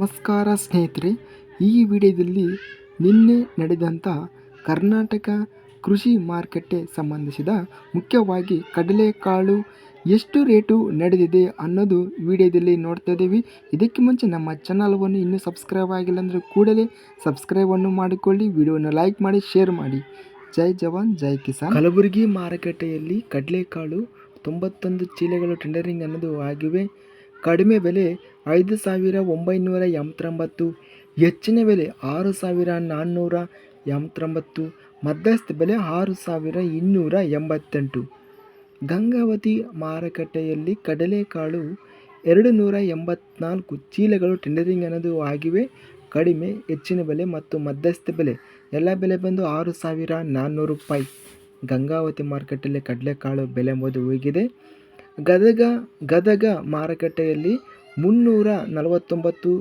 ನಮಸ್ಕಾರ ಸ್ನೇಹಿತರೆ, ಈ ವಿಡಿಯೋದಲ್ಲಿ ನಿನ್ನೆ ನಡೆದಂಥ ಕರ್ನಾಟಕ ಕೃಷಿ ಮಾರುಕಟ್ಟೆ ಸಂಬಂಧಿಸಿದ ಮುಖ್ಯವಾಗಿ ಕಡಲೆಕಾಳು ಎಷ್ಟು ರೇಟು ನಡೆದಿದೆ ಅನ್ನೋದು ವಿಡಿಯೋದಲ್ಲಿ ನೋಡ್ತಾ ಇದ್ದೀವಿ. ಇದಕ್ಕೆ ಮುಂಚೆ ನಮ್ಮ ಚಾನಲ್ವನ್ನು ಇನ್ನೂ ಸಬ್ಸ್ಕ್ರೈಬ್ ಆಗಿಲ್ಲ ಅಂದರೆ ಕೂಡಲೇ ಸಬ್ಸ್ಕ್ರೈಬನ್ನು ಮಾಡಿಕೊಳ್ಳಿ, ವಿಡಿಯೋನ ಲೈಕ್ ಮಾಡಿ ಶೇರ್ ಮಾಡಿ. ಜೈ ಜವಾನ್, ಜೈ ಕಿಸಾನ್. ಕಲಬುರಗಿ ಮಾರುಕಟ್ಟೆಯಲ್ಲಿ ಕಡಲೆಕಾಳು ತೊಂಬತ್ತೊಂದು ಚೀಲಗಳು ಟೆಂಡರಿಂಗ್ ಅನ್ನೋದು ಆಗಿವೆ. ಕಡಿಮೆ ಬೆಲೆ ಐದು ಸಾವಿರ ಒಂಬೈನೂರ ಎಂಬತ್ತೊಂಬತ್ತು, ಹೆಚ್ಚಿನ ಬೆಲೆ ಆರು ಸಾವಿರ ನಾನ್ನೂರ ಎಂಬತ್ತೊಂಬತ್ತು, ಮಧ್ಯಸ್ಥ ಬೆಲೆ ಆರು ಸಾವಿರ ಇನ್ನೂರ ಎಂಬತ್ತೆಂಟು. ಗಂಗಾವತಿ ಮಾರುಕಟ್ಟೆಯಲ್ಲಿ ಕಡಲೆಕಾಳು ಎರಡು ನೂರ ಎಂಬತ್ನಾಲ್ಕು ಚೀಲಗಳು ಟೆಂಡರಿಂಗ್ ಅನ್ನೋದು ಆಗಿವೆ. ಕಡಿಮೆ, ಹೆಚ್ಚಿನ ಬೆಲೆ ಮತ್ತು ಮಧ್ಯಸ್ಥ ಬೆಲೆ. ಎಲ್ಲ ಬೆಲೆ ಬಂದು ಆರು ಸಾವಿರ ನಾನ್ನೂರು ರೂಪಾಯಿ. ಗಂಗಾವತಿ ಮಾರುಕಟ್ಟೆಯಲ್ಲಿ ಕಡಲೆಕಾಳು ಬೆಲೆ ಎಂಬುದು ಹೋಗಿದೆ ಗದಗ ಗದಗ ಮಾರುಕಟ್ಟೆಯಲ್ಲಿ ಮುನ್ನೂರ ನಲವತ್ತೊಂಬತ್ತು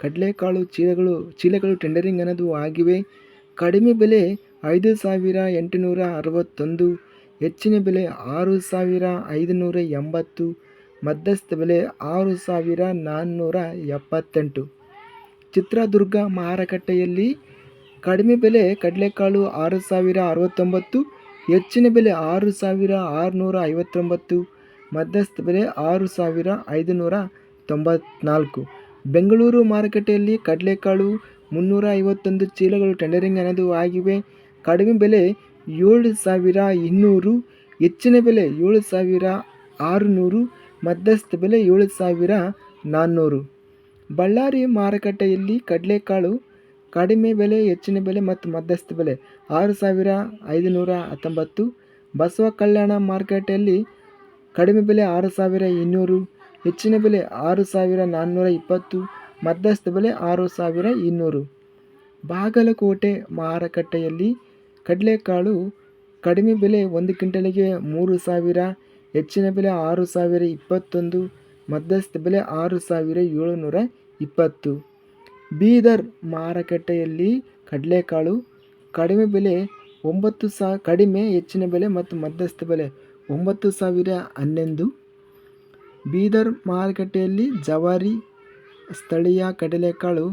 ಕಡಲೆಕಾಳು ಚೀಲಗಳು ಚೀಲಗಳು ಟೆಂಡರಿಂಗ್ ಅನ್ನೋದು ಆಗಿವೆ. ಕಡಿಮೆ ಬೆಲೆ ಐದು ಸಾವಿರ ಎಂಟುನೂರ ಅರವತ್ತೊಂದು, ಹೆಚ್ಚಿನ ಬೆಲೆ ಆರು ಸಾವಿರ ಐದುನೂರ ಎಂಬತ್ತು, ಮಧ್ಯಸ್ಥ ಬೆಲೆ ಆರು ಸಾವಿರ ನಾನ್ನೂರ ಎಪ್ಪತ್ತೆಂಟು. ಚಿತ್ರದುರ್ಗ ಮಾರುಕಟ್ಟೆಯಲ್ಲಿ ಕಡಿಮೆ ಬೆಲೆ ಕಡಲೆಕಾಳು ಆರು ಸಾವಿರ ಅರವತ್ತೊಂಬತ್ತು, ಹೆಚ್ಚಿನ ಬೆಲೆ ಆರು ಸಾವಿರ ಆರುನೂರ ಐವತ್ತೊಂಬತ್ತು ಮಧ್ಯಸ್ಥ ಬೆಲೆ ಆರು ಸಾವಿರ ಐದುನೂರ ತೊಂಬತ್ನಾಲ್ಕು. ಬೆಂಗಳೂರು ಮಾರುಕಟ್ಟೆಯಲ್ಲಿ ಕಡಲೆಕಾಳು ಮುನ್ನೂರ ಐವತ್ತೊಂದು ಚೀಲಗಳು ಟೆಂಡರಿಂಗ್ ಅನ್ನೋದು ಆಗಿವೆ. ಕಡಿಮೆ ಬೆಲೆ ಏಳು ಸಾವಿರ ಇನ್ನೂರು, ಹೆಚ್ಚಿನ ಬೆಲೆ ಏಳು ಸಾವಿರ ಆರುನೂರು ಮಧ್ಯಸ್ಥ ಬೆಲೆ ಏಳು ಸಾವಿರ ನಾನ್ನೂರು. ಬಳ್ಳಾರಿ ಮಾರುಕಟ್ಟೆಯಲ್ಲಿ ಕಡಲೆಕಾಳು ಕಡಿಮೆ ಬೆಲೆ, ಹೆಚ್ಚಿನ ಬೆಲೆ ಮತ್ತು ಮಧ್ಯಸ್ಥ ಬೆಲೆ ಆರು ಸಾವಿರ ಐದುನೂರ ಹತ್ತೊಂಬತ್ತು. ಬಸವ ಕಲ್ಯಾಣ ಮಾರುಕಟ್ಟೆಯಲ್ಲಿ ಕಡಿಮೆ ಬೆಲೆ ಆರು ಸಾವಿರ ಇನ್ನೂರು, ಹೆಚ್ಚಿನ ಬೆಲೆ ಆರು ಸಾವಿರ ನಾನ್ನೂರ ಇಪ್ಪತ್ತು, ಮಧ್ಯಸ್ಥ ಬೆಲೆ ಆರು ಸಾವಿರ ಇನ್ನೂರು. ಬಾಗಲಕೋಟೆ ಮಾರುಕಟ್ಟೆಯಲ್ಲಿ ಕಡಲೆಕಾಳು ಕಡಿಮೆ ಬೆಲೆ ಒಂದು ಕ್ವಿಂಟಲಿಗೆ ಮೂರು ಸಾವಿರ, ಹೆಚ್ಚಿನ ಬೆಲೆ ಆರು ಸಾವಿರ ಇಪ್ಪತ್ತೊಂದು, ಮಧ್ಯಸ್ಥ ಬೆಲೆ ಆರು ಸಾವಿರ ಏಳುನೂರ ಇಪ್ಪತ್ತು. ಬೀದರ್ ಮಾರುಕಟ್ಟೆಯಲ್ಲಿ ಕಡಲೆಕಾಳು ಕಡಿಮೆ ಬೆಲೆ ಒಂಬತ್ತು ಸಾ ಕಡಿಮೆ ಹೆಚ್ಚಿನ ಬೆಲೆ ಮತ್ತು ಮಧ್ಯಸ್ಥ ಬೆಲೆ. ಒಂಬತ್ತು ಸಾವಿರ ಹನ್ನೊಂದು. ಬೀದರ್ ಮಾರುಕಟ್ಟೆಯಲ್ಲಿ ಜವಾರಿ ಸ್ಥಳೀಯ ಕಡಲೆಕಾಳು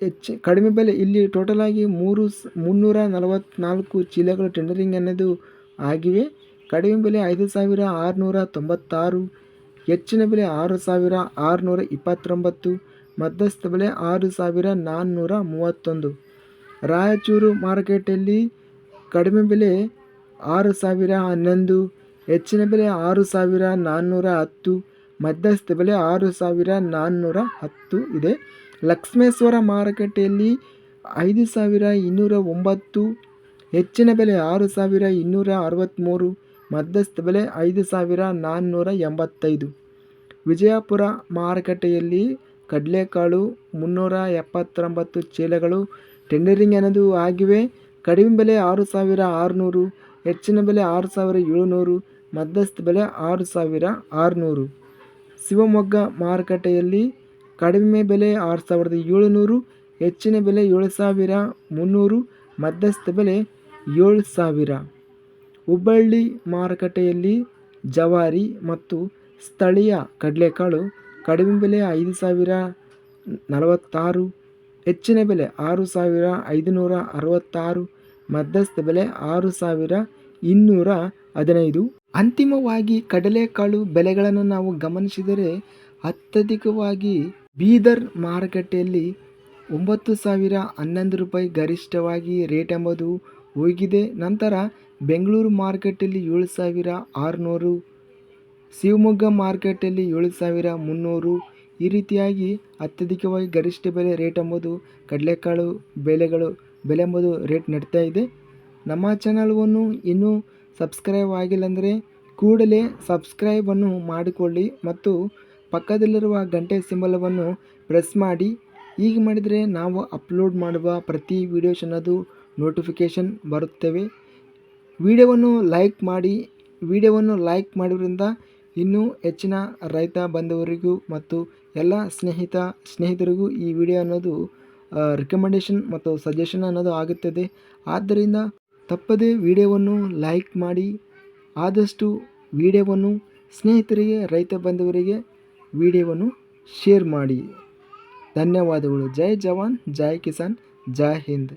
ಹೆಚ್ಚು ಕಡಿಮೆ ಬೆಲೆ. ಇಲ್ಲಿ ಟೋಟಲಾಗಿ ಮೂರು ಮುನ್ನೂರ ನಲವತ್ತ್ನಾಲ್ಕು ಚೀಲಗಳು ಟೆಂಡರಿಂಗ್ ಅನ್ನೋದು ಆಗಿವೆ. ಕಡಿಮೆ ಬೆಲೆ ಐದು ಸಾವಿರ ಆರುನೂರ ತೊಂಬತ್ತಾರು. ಹೆಚ್ಚಿನ ಬೆಲೆ ಆರು ಸಾವಿರ ಆರುನೂರ ಇಪ್ಪತ್ತೊಂಬತ್ತು. ಮಧ್ಯಸ್ಥ ಬೆಲೆ ಆರು ಸಾವಿರ ನಾನ್ನೂರ ಮೂವತ್ತೊಂದು. ರಾಯಚೂರು ಮಾರುಕಟ್ಟೆಯಲ್ಲಿ ಕಡಿಮೆ ಬೆಲೆ ಆರು ಸಾವಿರ ಹನ್ನೊಂದು, ಹೆಚ್ಚಿನ ಬೆಲೆ ಆರು ಸಾವಿರ ನಾನ್ನೂರ ಹತ್ತು, ಮಧ್ಯಸ್ಥ ಬೆಲೆ ಆರು ಸಾವಿರ ನಾನ್ನೂರ ಹತ್ತು ಇದೆ. ಲಕ್ಷ್ಮೇಶ್ವರ ಮಾರುಕಟ್ಟೆಯಲ್ಲಿ ಐದು ಸಾವಿರ ಇನ್ನೂರ ಒಂಬತ್ತು, ಹೆಚ್ಚಿನ ಬೆಲೆ ಆರು ಸಾವಿರ ಇನ್ನೂರ ಅರವತ್ತ್ಮೂರು ಮಧ್ಯಸ್ಥ ಬೆಲೆ ಐದು ಸಾವಿರ ನಾನ್ನೂರ ಎಂಬತ್ತೈದು. ವಿಜಯಪುರ ಮಾರುಕಟ್ಟೆಯಲ್ಲಿ ಕಡಲೆಕಾಳು ಮುನ್ನೂರ ಎಪ್ಪತ್ತೊಂಬತ್ತು ಚೀಲಗಳು, ಟೆಂಡರಿಂಗ್ ಅನ್ನೋದು ಆಗಿವೆ. ಕಡಿಮೆ ಬೆಲೆ ಆರು ಸಾವಿರ ಆರುನೂರು, ಹೆಚ್ಚಿನ ಬೆಲೆ ಆರು ಸಾವಿರ ಏಳುನೂರು, ಮಧ್ಯಸ್ಥ ಬೆಲೆ ಆರು ಸಾವಿರ ಆರುನೂರು. ಶಿವಮೊಗ್ಗ ಮಾರುಕಟ್ಟೆಯಲ್ಲಿ ಕಡಿಮೆ ಬೆಲೆ ಆರು ಸಾವಿರದ ಏಳುನೂರು, ಹೆಚ್ಚಿನ ಬೆಲೆ ಏಳು ಸಾವಿರ ಮುನ್ನೂರು, ಮಧ್ಯಸ್ಥ ಬೆಲೆ ಏಳು ಸಾವಿರ. ಹುಬ್ಬಳ್ಳಿ ಮಾರುಕಟ್ಟೆಯಲ್ಲಿ ಜವಾರಿ ಮತ್ತು ಸ್ಥಳೀಯ ಕಡಲೆಕಾಳು ಕಡಿಮೆ ಬೆಲೆ ಐದು ಸಾವಿರ ನಲವತ್ತಾರು ಹೆಚ್ಚಿನ ಬೆಲೆ ಆರು ಸಾವಿರ ಐದುನೂರ ಅರವತ್ತಾರು, ಮಧ್ಯಸ್ಥ ಬೆಲೆ ಆರು ಸಾವಿರ ಇನ್ನೂರ ಹದಿನೈದು. ಅಂತಿಮವಾಗಿ ಕಡಲೆಕಾಳು ಬೆಲೆಗಳನ್ನು ನಾವು ಗಮನಿಸಿದರೆ ಅತ್ಯಧಿಕವಾಗಿ ಬೀದರ್ ಮಾರುಕಟ್ಟೆಯಲ್ಲಿ ಒಂಬತ್ತು ಸಾವಿರ ಹನ್ನೊಂದು ರೂಪಾಯಿ ಗರಿಷ್ಠವಾಗಿ ರೇಟ್ ಎಂಬುದು ಹೋಗಿದೆ ನಂತರ ಬೆಂಗಳೂರು ಮಾರುಕಟ್ಟೆಯಲ್ಲಿ ಏಳು ಸಾವಿರ ಆರುನೂರು, ಶಿವಮೊಗ್ಗ ಮಾರುಕಟ್ಟೆಯಲ್ಲಿ ಏಳು ಸಾವಿರ ಮುನ್ನೂರು ಈ ರೀತಿಯಾಗಿ ಅತ್ಯಧಿಕವಾಗಿ ಗರಿಷ್ಠ ಬೆಲೆ ರೇಟ್ ಎಂಬುದು ಕಡಲೆಕಾಳು ಬೆಲೆಗಳು ಬೆಲೆ ಎಂಬುದು ರೇಟ್ ನಡೀತಾ ಇದೆ. ನಮ್ಮ ಚಾನಲ್ವನ್ನು ಇನ್ನೂ ಸಬ್ಸ್ಕ್ರೈಬ್ ಆಗಿಲ್ಲ ಅಂದರೆ ಕೂಡಲೇ ಸಬ್ಸ್ಕ್ರೈಬನ್ನು ಮಾಡಿಕೊಳ್ಳಿ ಮತ್ತು ಪಕ್ಕದಲ್ಲಿರುವ ಗಂಟೆ ಸಿಂಬಲವನ್ನು ಪ್ರೆಸ್ ಮಾಡಿ. ಹೀಗೆ ಮಾಡಿದರೆ ನಾವು ಅಪ್ಲೋಡ್ ಮಾಡುವ ಪ್ರತಿ ವೀಡಿಯೋಸ್ ಅನ್ನೋದು ನೋಟಿಫಿಕೇಷನ್ ಬರುತ್ತೇವೆ. ವಿಡಿಯೋವನ್ನು ಲೈಕ್ ಮಾಡಿ, ವಿಡಿಯೋವನ್ನು ಲೈಕ್ ಮಾಡೋದ್ರಿಂದ ಇನ್ನೂ ಹೆಚ್ಚಿನ ರೈತ ಬಂಧುವರಿಗೂ ಮತ್ತು ಎಲ್ಲ ಸ್ನೇಹಿತ, ಸ್ನೇಹಿತರಿಗೂ ಈ ವಿಡಿಯೋ ಅನ್ನೋದು ರಿಕಮೆಂಡೇಷನ್ ಮತ್ತು ಸಜೆಷನ್ ಅನ್ನೋದು ಆಗುತ್ತದೆ. ಆದ್ದರಿಂದ ತಪ್ಪದೇ ವಿಡಿಯೋವನ್ನು ಲೈಕ್ ಮಾಡಿ. ಆದಷ್ಟು ವಿಡಿಯೋವನ್ನು ಸ್ನೇಹಿತರಿಗೆ, ರೈತ ಬಂಧುವರಿಗೆ ವಿಡಿಯೋವನ್ನು ಶೇರ್ ಮಾಡಿ. ಧನ್ಯವಾದಗಳು. ಜೈ ಜವಾನ್, ಜೈ ಕಿಸಾನ್, ಜೈ ಹಿಂದ್.